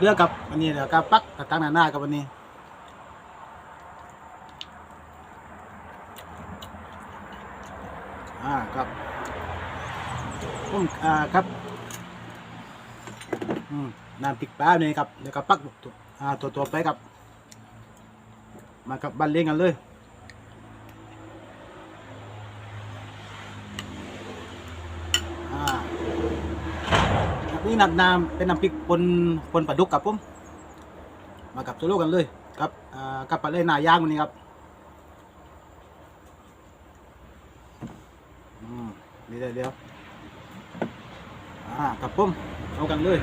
เรือกับอันนี้เดี๋ยวกับปักกับตั้งหน้าหน้ากับวันนี้อ่าครับอืมอ่าครับอืมน้ำติกปลาเนี่ยครับเดี๋ยวกับปักตัวอ่าตัวตัวไปครับ มากับบันเลี้ยงกันเลย นี่น้ำน้ำเป็นน้ำพริกปนปนปลาดุกครับผมมากับตัวโล่กันเลยครับกับปลาเล่นหนาย่างวันนี้ครับนี่เลยเดี๋ยวอ่ากับผมเอากันเลย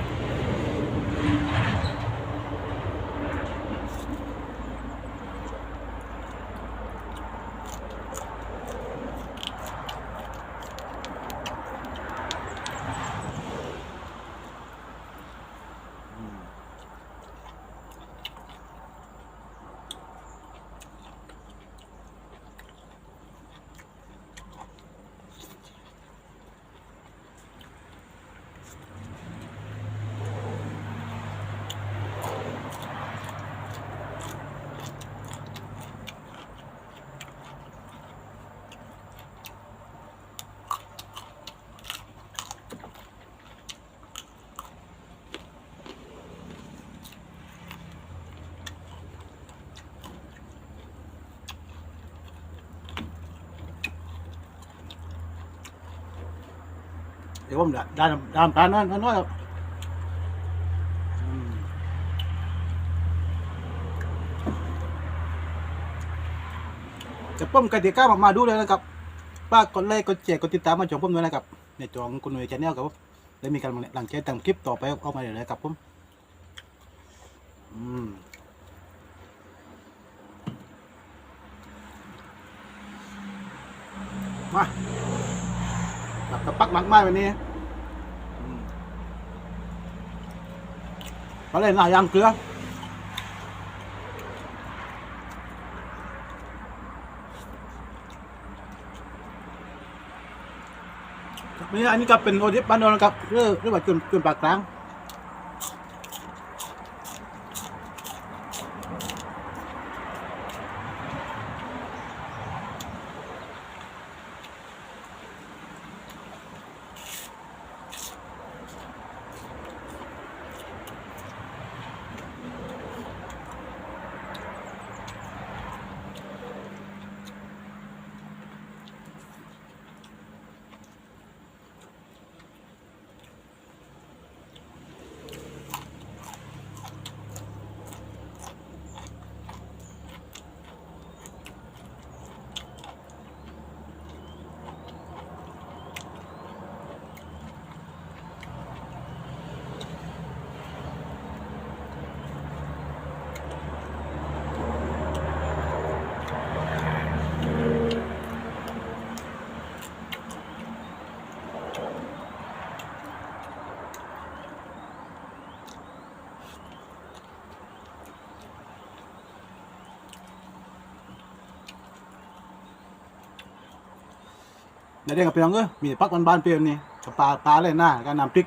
ยวผมด้านด้านปลาน้อยน้อยครับจะป้อมกติกามามาดูเลยนะครับป้ากดไลค์กดแชร์กดติดตามมาจองผมด้วยนะครับ ในจองคุณหนุ่ยชาแนลครับผมได้มีการหลังใจทำคลิปต่อไปออกมาเรื่อยๆครับผมอืมมาแบบกระปักมากมาวันนี้อืม เขาเล่นหน่ายังเกลือนี่อันนี้ก็เป็นโอทิปบ้านโดนครับเรื่องเรื่องว่าจุนจุนปากกลาง ในเรื่องกับเพียงเออมีปักบ้านๆเปรี้ยงนี่กับปลาปลาเลยหน้าการนำพริก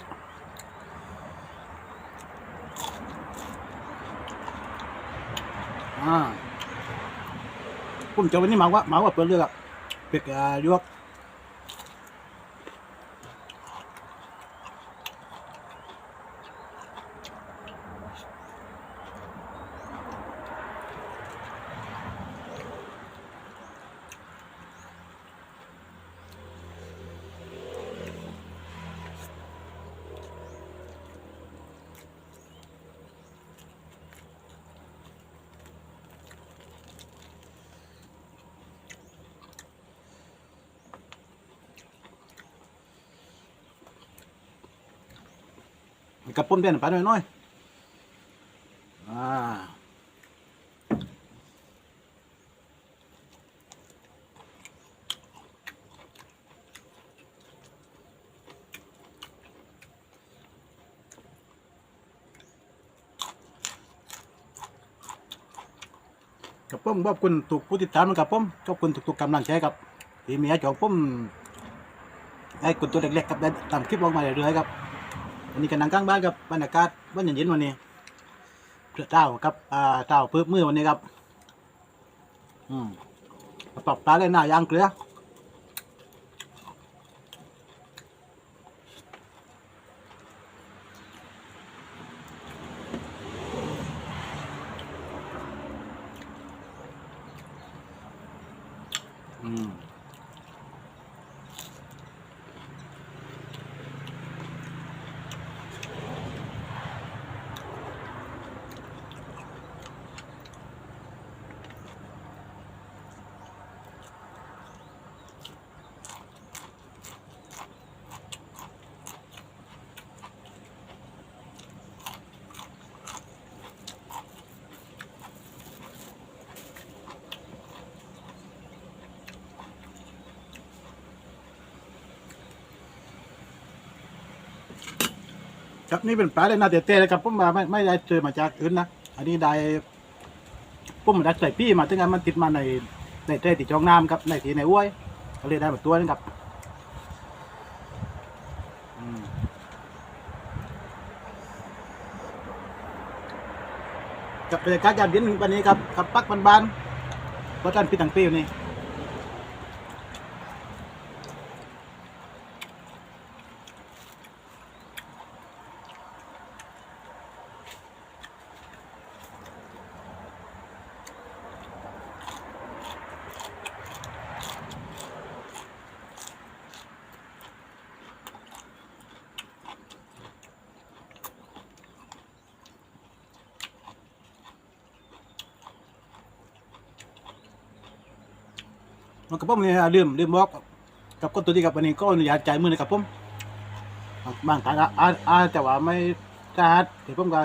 อ่าผมจะวันนี้หมาว่าหมาว่าเปิดเลือกอะเป็ดอ่ายวก กระปุ้นเดียนไปหน่อยหน่อยอ่ากับผมขอบคุณถูกผู้ติดตามนะครับผมขอบคุณทุกๆกำลังใจครับที่มีให้จองผมให้คุณตัวเล็กๆครับได้ทำคลิปออกมาเรื่อยๆครับ วันนี้กันนั่งกลางบ้านกับบรรยากาศวันเย็นๆวันนี้เจ้าครับอ่าเจ้าเพิ่มมือวันนี้ครับ อืมปรับปลาเลยหน้ายางเกลืออืม ครับนี่เป็นปลาเลยนาเตเต้เลยครับผมมาไม่ไม่ได้เจอมาจากอื่นนะอันนี้ได้ผมมาได้ใส่ปี้มาถึงงั้นมันติดมาในในเต้ติดจองน้ำครับในทีในอ้วยก็เลยได้มาตัวนึงครับกับบรรยากาศยามเย็นวันนี้ครับกับปักบ้านๆวัดจันทร์ปีตังปีอยู่นี่ มันกับผมเนี่ยลืมลืมบอกกับคนตัวที่กับวันนี้ก็อนุญาตใจมือนะครับผมบางครั้งอาอาแต่ว่าไม่สะอาดเดี๋ยวผมก็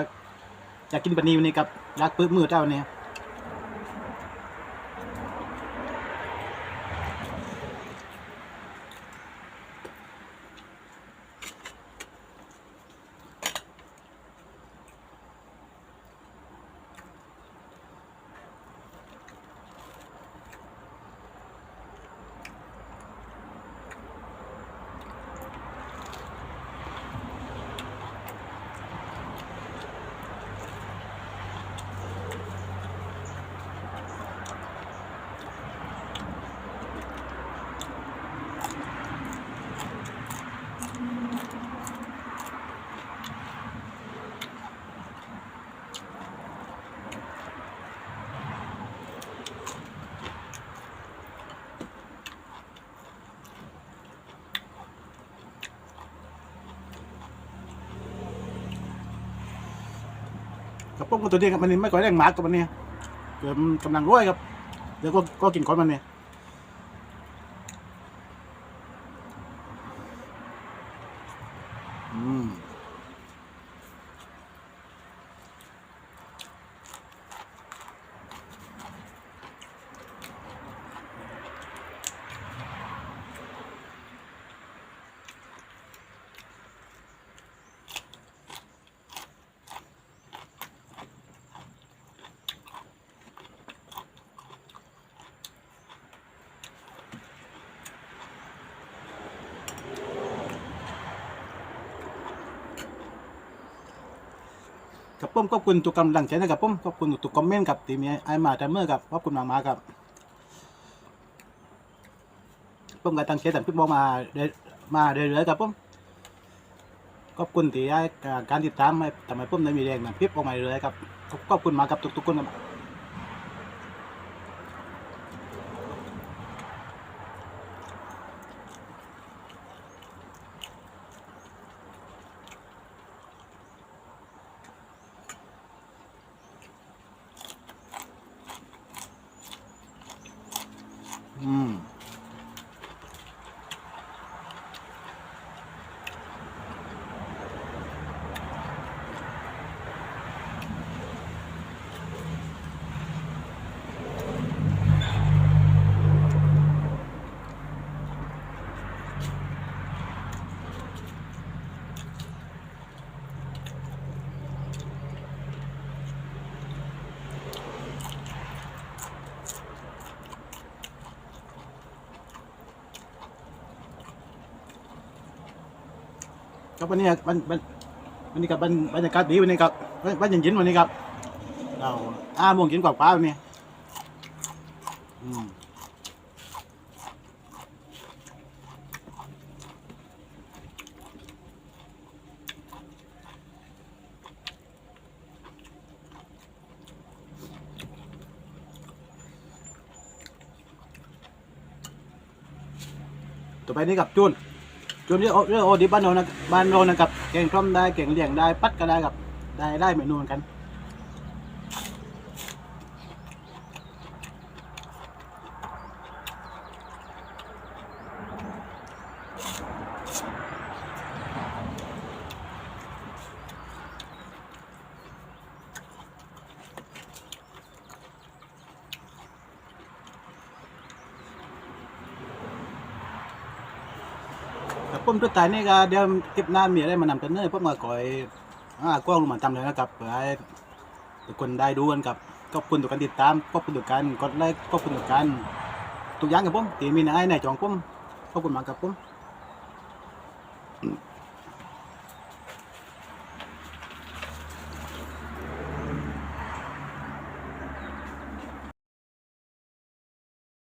อยากกินปนีวันนี้ครับรักปื้มมือเจ้าเนี่ย กับผมคนตัวนี้กับมันนี่ไม่ก่อยแรงหมากกับมันเนี่ยเกิดมันกำลังร้อยครับเดี๋ยวก็ก็กินคนมันเนี่ยอืม กับผมขอบคุณทุกกำลังใจนะครับผมขอบคุณทุกคอมเมนต์กับทีมีไอมาแทมเมอร์ครับขอบคุณมากๆครับผมก็ตั้งใจแต่พี่บอกมาเรื่อยมาเรื่อยๆครับผมขอบคุณที่ให้การติดตามให้ทำให้ผมได้มีแรงนะพี่ออกมาเรื่อยๆครับขอบคุณมากับทุกๆคนครับ ครับวันนี้วันวันวันนี้กับบรรบรรยากาศดีวันนี้ครับวันวันเย็นๆวันนี้ครับเราอ้าโมงกินกว่าป้าเนี่ยอืมต่อไปนี่กับจุน จนเรื่องโอเรื่องโอดิบบ้านโนนะบ้านโนนะครับแกงส้มได้แกงเลี่ยงได้ปัดก็ได้กับได้ได้เหมือนกัน ผมทุกทายนี่ก็เดี๋ยวคลิปหน้ามีอะไรมานำเสนอผมก็คอยอ่ากล้องลงมาทำเลยนะครับเพื่อให้ทุกคนได้ดูกันครับขอบคุณทุกการติดตามขอบคุณทุกการกดไลค์ขอบคุณทุกการทุกอย่างครับผมที่มีในในจองผมขอบคุณมากครับผม